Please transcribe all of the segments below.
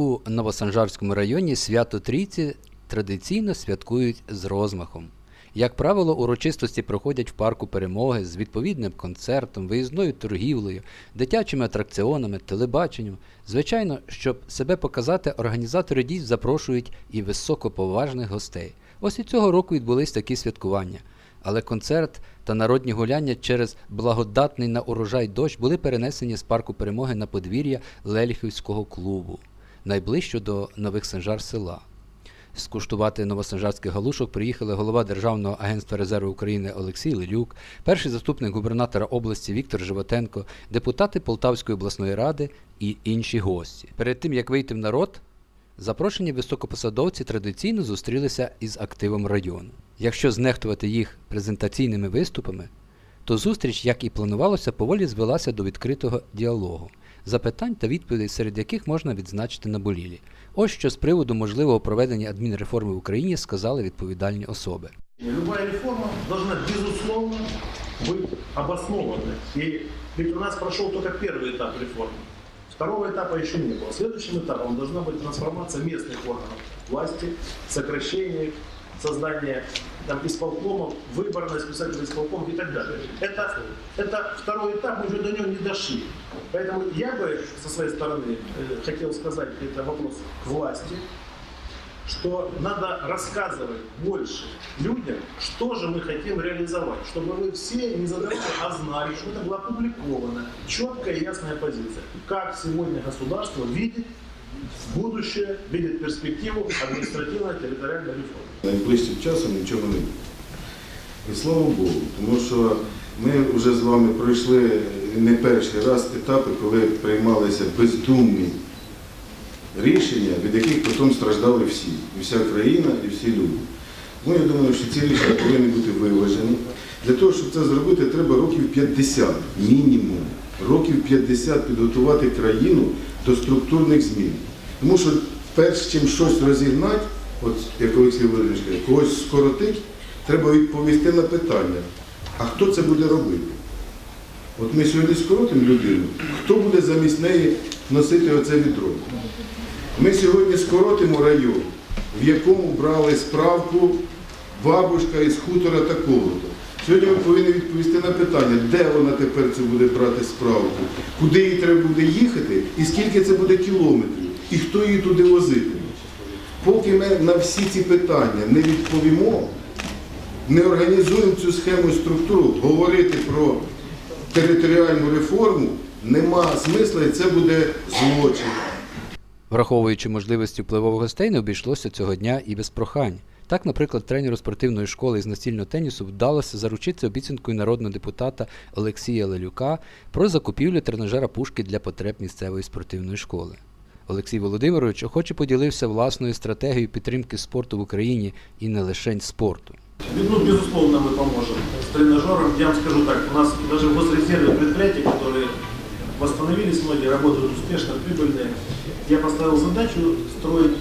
У Новосанжарському районі свято Трійці традиційно святкують з розмахом. Як правило, урочистості проходять в парку перемоги з відповідним концертом, виїзною торгівлею, дитячими атракціонами, телебаченням. Звичайно, щоб себе показати, організатори дій запрошують і високоповажних гостей. Ось і цього року відбулись такі святкування. Але концерт та народні гуляння через благодатний на урожай дощ були перенесені з парку перемоги на подвір'я Лельхівського клубу, найближче до Нових Санжар села. Скуштувати новосанжарських галушок приїхали голова Державного агентства резерву України Олексій Лилюк, перший заступник губернатора області Віктор Животенко, депутати Полтавської обласної ради і інші гості. Перед тим як вийти в народ, запрошені високопосадовці традиційно зустрілися із активом району. Якщо знехтувати їх презентаційними виступами, то зустріч, як і планувалося, поволі звелася до відкритого діалогу, запитань та відповідей, серед яких можна відзначити наболілі. Ось що з приводу можливого проведення адмінреформи в Україні сказали відповідальні особи. Любая реформа должна, безусловно, быть обоснована. И ведь у нас прошел только первый этап реформы. Второго этапа еще не было. Следующим этапом должна быть трансформация местных органов власти, сокращение, их, создание там, исполкомов, выбор на исполнителей исполкомов и так далее. Это, это второй этап, мы уже до него не дошли. Поэтому я бы со своей стороны э, хотел сказать, это вопрос к власти, что надо рассказывать больше людям, что же мы хотим реализовать, чтобы вы все не задавали, а знали, что это была опубликована четкая и ясная позиция. Как сегодня государство видит будущее, видит перспективу административно-территориальной реформы. Найближчим часом нічого не буде. І слава Богу, тому що ми вже з вами пройшли не перший раз етапи, коли приймалися бездумні рішення, від яких потім страждали всі, і вся країна, і всі люди. Тому я думаю, що ці рішення повинні бути виважені. Для того, щоб це зробити, треба років 50, мінімум. Років 50 підготувати країну до структурних змін. Тому що перш чим щось розігнати, от як Олексій Володимирович каже, когось скоротить, треба відповісти на питання, а хто це буде робити? От ми сьогодні скоротимо людину, хто буде замість неї носити оце відро? Ми сьогодні скоротимо район, в якому брали справку бабушка із хутора такого-то. Сьогодні ми повинні відповісти на питання, де вона тепер це буде брати справку, куди їй треба буде їхати, і скільки це буде кілометрів, і хто її туди возитиме. Поки ми на всі ці питання не відповімо, не організуємо цю схему і структуру, говорити про територіальну реформу, нема смисла і це буде злочин. Враховуючи можливості впливових гостей, не обійшлося цього дня і без прохань. Так, наприклад, тренеру спортивної школи з настільного тенісу вдалося заручитися обіцянкою народного депутата Олексія Лелюка про закупівлю тренажера пушки для потреб місцевої спортивної школи. Олексій Володимирович охоче поділився власною стратегією підтримки спорту в Україні і не лише спорту. Ну, безусловно, мы поможем с тренажером. Я вам скажу так, у нас даже в госрезерве предприятия, которые восстановились многие, работают успешно, прибыльные. Я поставил задачу строить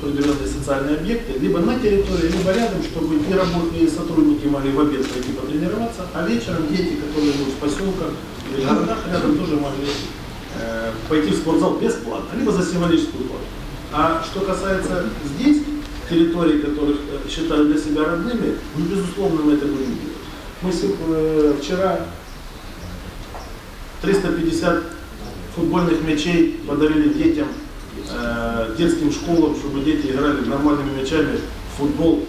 определенные социальные объекты либо на территории, либо рядом, чтобы и работные, и сотрудники могли в обед пойти потренироваться, а вечером дети, которые живут в поселках или городах рядом, тоже могли э, пойти в спортзал бесплатно, либо за символическую плату. А что касается здесь, территорий, которых э, считают для себя родными, ну, безусловно, мы это будем делать. Мы э, вчера 350 футбольных мячей подарили детям, детским школам, чтобы дети играли нормальными мячами в футбол,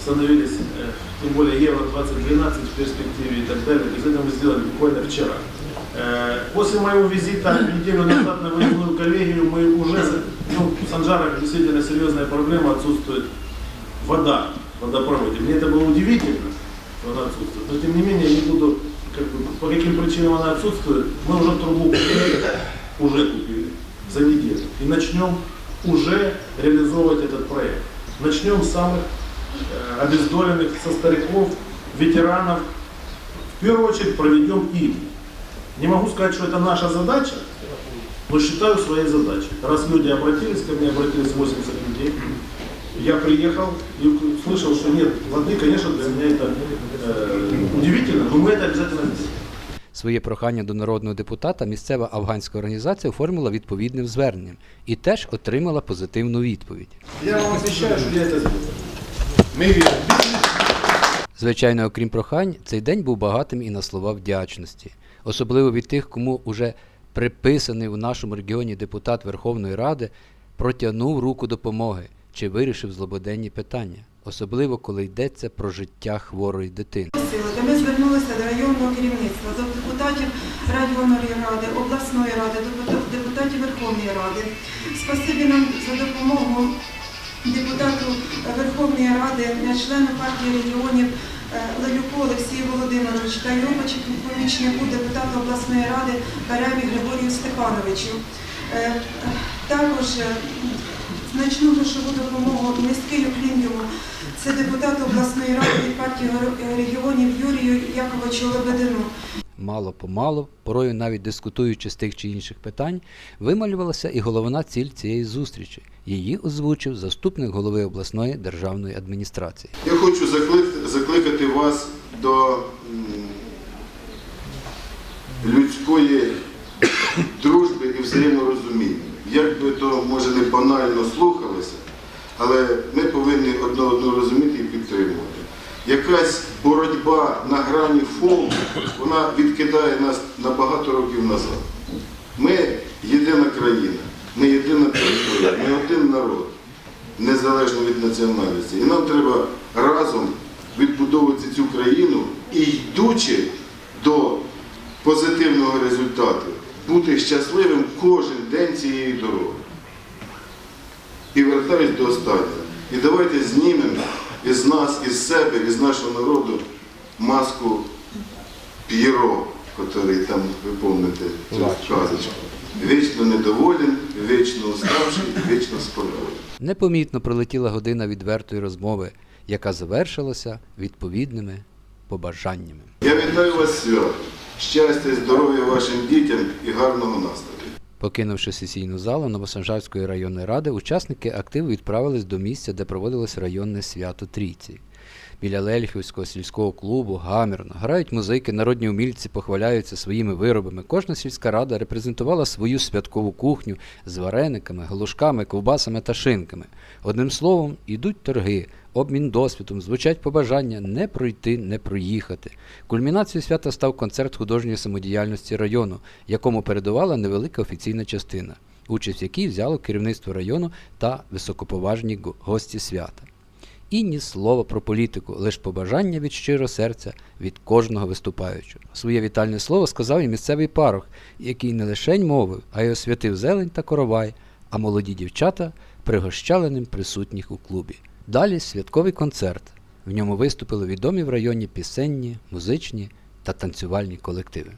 становились, тем более Евро 2012 в перспективе и так далее. То есть это мы сделали буквально вчера. Э, После моего визита неделю назад на выездную коллегию мы уже, ну, в Санжарах действительно серьезная проблема, отсутствует вода в водопроводе. Мне это было удивительно, что она отсутствует. Но тем не менее, я не буду, как бы, по каким причинам она отсутствует. Мы уже трубу купили, уже купили за неделю. И начнем уже реализовывать этот проект. Начнем с самых э, обездоленных, со стариков, ветеранов. В первую очередь проведем им. Не могу сказать, что это наша задача, но считаю своей задачей. Раз люди обратились ко мне, обратились 80 людей, я приехал и услышал, что нет воды, конечно, для меня это э, удивительно, но мы это обязательно сделаем. Своє прохання до народного депутата місцева афганська організація оформила відповідним зверненням і теж отримала позитивну відповідь. Я вам обещаю, что я это сделаю. Мы верим. Звичайно, окрім прохань, цей день був багатим і на слова вдячності, особливо від тих, кому уже приписаний у нашому регіоні депутат Верховної Ради протягнув руку допомоги чи вирішив злободенні питання, особливо коли йдеться про життя хворої дитини. Ми звернулися до районного керівництва, до депутатів районної ради, обласної ради, депутатів Верховної Ради. Спасибі нам за допомогу депутату Верховної Ради, члену партії регіонів Лелюку Олексію Володимировичу та його помічнику депутату обласної ради Кареві Григорію Степановичу. Е, Також е, значну грошову допомогу міський йому. Це депутат обласної ради від партії регіонів Юрію Яковичу Лебедину. Мало помалу, порою навіть дискутуючи з тих чи інших питань, вималювалася і головна ціль цієї зустрічі. Її озвучив заступник голови обласної державної адміністрації. Я хочу закликати вас до людської дружби і взаєморозуміння. Як би то може не банально слухалося, але ми повинні одне одного розуміти і підтримувати. Якась боротьба на грані фолку, вона відкидає нас на багато років назад. Ми єдина країна, ми єдина територія, ми один народ незалежно від національності. І нам треба разом відбудовувати цю країну і йдучи до позитивного результату, бути щасливим кожен день цієї дороги. І вертаюсь до останнього. І давайте знімемо із нас, із себе, із нашого народу маску П'єро, який там, ви пам'ятаєте, цю сказочку. Вічно недоволен, вічно уставший, вічно спокійний. Непомітно пролетіла година відвертої розмови, яка завершилася відповідними побажаннями. Я вітаю вас свято. Щастя, і здоров'я вашим дітям і гарного настрою. Покинувши сесійну залу Новосанжарської районної ради, учасники активу відправились до місця, де проводилось районне свято Трійці. Біля Лельхівського сільського клубу гамірно грають музики, народні умільці похваляються своїми виробами. Кожна сільська рада репрезентувала свою святкову кухню з варениками, галушками, ковбасами та шинками. Одним словом, ідуть торги, обмін досвідом, звучать побажання не пройти, не проїхати. Кульмінацією свята став концерт художньої самодіяльності району, якому передувала невелика офіційна частина, участь в якій взяло керівництво району та високоповажні гості свята. І ні слова про політику, лише побажання від щирого серця від кожного виступаючого. Своє вітальне слово сказав і місцевий парох, який не лишень мовив, а й освятив зелень та коровай, а молоді дівчата пригощали ним присутніх у клубі. Далі святковий концерт. В ньому виступили відомі в районі пісенні, музичні та танцювальні колективи.